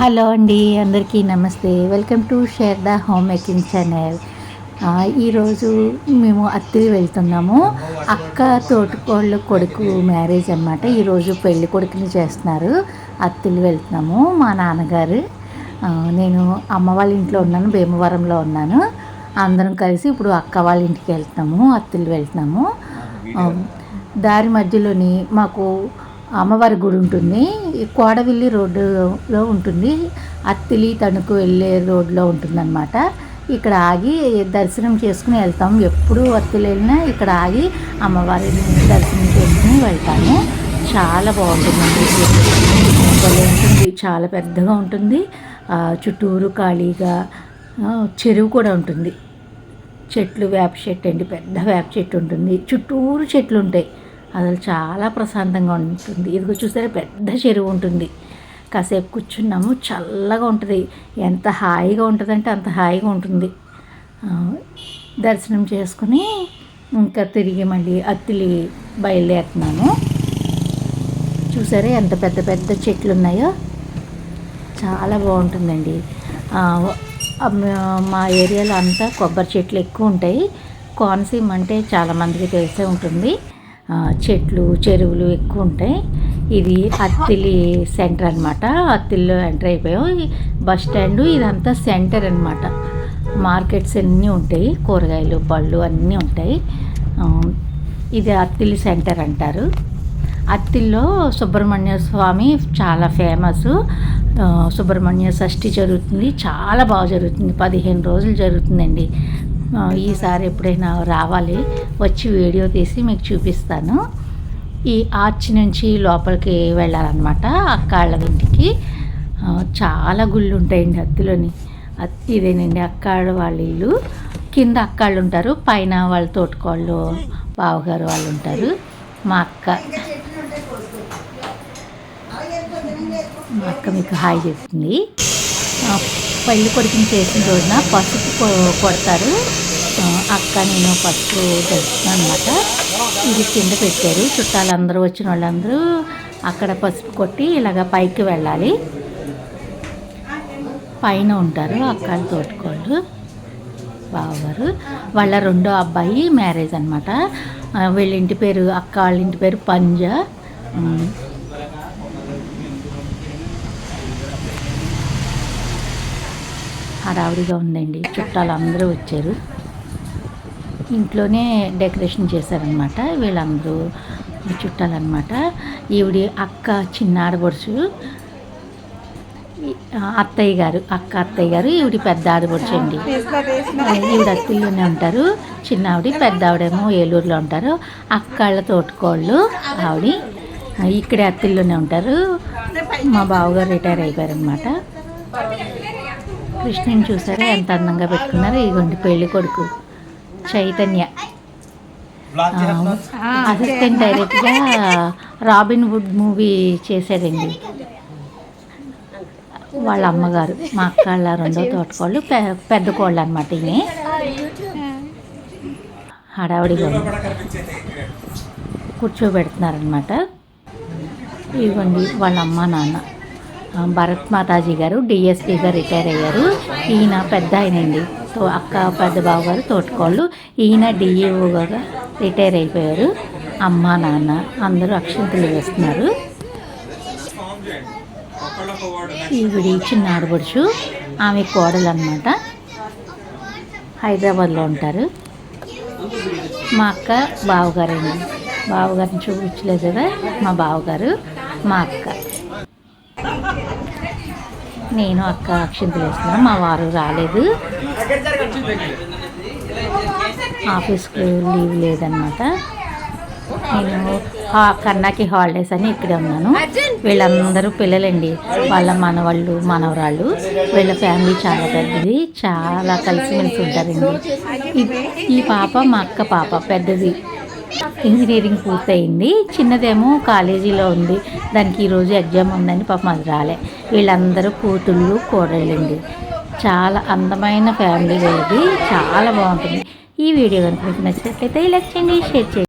Hello అండి అందరికీ నమస్తే. Welcome to share the home making channel. ఈరోజు మేము అత్తిలి వెళ్తున్నాము. అక్క తోటికోళ్ళ కొడుకు మ్యారేజ్ అనమాట ఈరోజు పెళ్ళి కొడుకుని చేస్తున్నారు. అత్తిలి వెళ్తున్నాము మా నాన్నగారు. నేను అమ్మ వాళ్ళ ఇంట్లో ఉన్నాను భీమవరంలో ఉన్నాను. అందరం కలిసి ఇప్పుడు అక్క వాళ్ళ ఇంటికి వెళ్తున్నాము అత్తిలి వెళ్తున్నాము. దారి మధ్యలోని మాకు అమ్మవారి గుడి ఉంటుంది. కోడవిల్లి రోడ్డులో ఉంటుంది. అత్తిలి తణుకు వెళ్ళే రోడ్లో ఉంటుందన్నమాట. ఇక్కడ ఆగి దర్శనం చేసుకుని వెళ్తాం. ఎప్పుడు అత్తిలి వెళ్ళినా ఇక్కడ ఆగి అమ్మవారిని దర్శనం చేసుకుని వెళ్తాము. చాలా బాగుంటుందండి. ఉంటుంది. చాలా పెద్దగా ఉంటుంది. చుట్టూరు ఖాళీగా చెరువు కూడా ఉంటుంది. చెట్లు వేప చెట్టు అండి. పెద్ద వేప చెట్టు ఉంటుంది. చుట్టూరు చెట్లు ఉంటాయి. అసలు చాలా ప్రశాంతంగా ఉంటుంది. ఇదిగో చూసారా పెద్ద చెరువు ఉంటుంది. కాసేపు కూర్చున్నాము చల్లగా ఉంటుంది. ఎంత హాయిగా ఉంటుందంటే అంత హాయిగా ఉంటుంది. దర్శనం చేసుకుని ఇంకా తిరిగి మళ్ళీ అత్తిలి బయలుదేరుతున్నాము. చూసారా ఎంత పెద్ద పెద్ద చెట్లు ఉన్నాయో. చాలా బాగుంటుందండి. మా- ఏరియాలో అంతా కొబ్బరి చెట్లు ఎక్కువ ఉంటాయి. కోనసీమ అంటే చాలామందికి తెలిసే ఉంటుంది. చెట్లు చెరువులు ఎక్కువ ఉంటాయి ఇది అత్తిలి సెంటర్ అనమాట అత్తిల్లో ఎంటర్ అయిపోయాం. బస్ స్టాండ్ ఇదంతా సెంటర్ అనమాట మార్కెట్స్ అన్నీ ఉంటాయి. కూరగాయలు పళ్ళు అన్నీ ఉంటాయి. ఇది అత్తిలి సెంటర్ అంటారు. అత్తిల్లో సుబ్రహ్మణ్య స్వామి చాలా ఫేమస్. సుబ్రహ్మణ్య షష్ఠి జరుగుతుంది. చాలా బాగా జరుగుతుంది. పదిహేను రోజులు జరుగుతుందండి. ఈసారి ఎప్పుడైనా రావాలి. వచ్చి వీడియో తీసి మీకు చూపిస్తాను. ఈ ఆర్చ్ నుంచి లోపలికి వెళ్ళాలన్నమాట అక్కాళ్ళ ఇంటికి చాలా గుళ్ళు ఉంటాయండి అత్తిలోని ఇదేనండి అక్కాళ్ళ వాళ్ళ ఇల్లు. కింద అక్కాళ్ళు ఉంటారు పైన వాళ్ళ తోటకోళ్ళు బావగారు వాళ్ళు ఉంటారు. మా అక్క. మా అక్క మీకు హాయ్ చెప్తుంది. పెళ్ళి పెళ్ళి కొడుకుని చేసిన రోజున పసుపు కొడతారు. అక్క నేను పసుపు దర్శనం అనమాట ఇది కింద పెట్టారు. చుట్టాలందరూ వచ్చిన వాళ్ళందరూ అక్కడ పసుపు కొట్టి ఇలాగ పైకి వెళ్ళాలి. పైన ఉంటారు అక్కడ తోటికోళ్ళు బావగారు. వాళ్ళ రెండో అబ్బాయి మ్యారేజ్ అనమాట వీళ్ళ ఇంటి పేరు అక్క వాళ్ళ ఇంటి పేరు పంజ. హడావిడిగా ఉందండి. చుట్టాలు అందరూ వచ్చారు. ఇంట్లోనే డెకరేషన్ చేశారనమాట వీళ్ళందరూ చుట్టాలన్నమాట. ఈవిడి అక్క చిన్న ఆడబడుచు అత్తయ్య గారు అక్క అత్తయ్య గారు ఈవిడి పెద్ద ఆడబడుచు అండి. ఈవిడ అత్తిల్లోనే ఉంటారు. చిన్న ఆవిడ పెద్ద ఆవిడేమో ఏలూరులో ఉంటారు. అక్కళ్ళ తోటకోళ్ళు ఆవిడ. ఇక్కడే అత్తిల్లోనే ఉంటారు. మా బావగారు రిటైర్ అయిపోయారనమాట కృష్ణుని చూసారా? ఎంత అందంగా పెట్టుకున్నారు. ఇదిగోండి పెళ్ళి కొడుకు. చైతన్య. అసిస్టెంట్ డైరెక్ట్గా రాబిన్ వుడ్ మూవీ చేశాడండి. వాళ్ళ అమ్మగారు మా అక్క వాళ్ళ రెండో తోటకోళ్ళు పె- పెద్ద కోళ్ళు అనమాట ఇవి హడావుడిగా కూర్చోబెడుతున్నారనమాట ఇవ్వండి వాళ్ళ అమ్మ నాన్న. భరత్ మాతాజీ గారు డిఎస్పీగా రిటైర్ అయ్యారు. ఈయన పెద్ద ఆయనండి తో అక్క పెద్ద బావగారు తోటకోళ్ళు. ఈయన డిఈఓగా రిటైర్ అయిపోయారు. అమ్మ నాన్న అందరూ అక్షంతలు వేస్తున్నారు. ఈవిడ చిన్న ఆడపడుచు ఆమె కోడలు అనమాట హైదరాబాద్లో ఉంటారు. మా అక్క బావగారండి బావగారిని చూపించలేదు కదా మా బావగారు మా అక్క. నేను అక్క అక్షింతలు వేస్తున్నాను మా వారు రాలేదు. ఆఫీస్కి లీవ్ లేదనమాట నేను హా కన్నాకి హాలిడేస్ అని ఇక్కడే ఉన్నాను. వీళ్ళందరూ పిల్లలండి. వాళ్ళ మనవాళ్ళు మనవరాళ్ళు. వీళ్ళ ఫ్యామిలీ చాలా పెద్దది. చాలా కలిసిమెలిసి ఉంటారండి. ఈ పాప మా అక్క పాప పెద్దది. ఇంజనీరింగ్ పూర్తయింది. చిన్నదేమో కాలేజీలో ఉంది. దానికి ఈరోజు ఎగ్జామ్ ఉందని పాపం అది రాలే. వీళ్ళందరూ కూతుళ్ళు కోడళ్ళండి. చాలా అందమైన ఫ్యామిలీ ఇది చాలా బాగుంటుంది. ఈ వీడియో కనుక మీకు నచ్చినట్లయితే లైక్ చేయండి షేర్ చేయండి.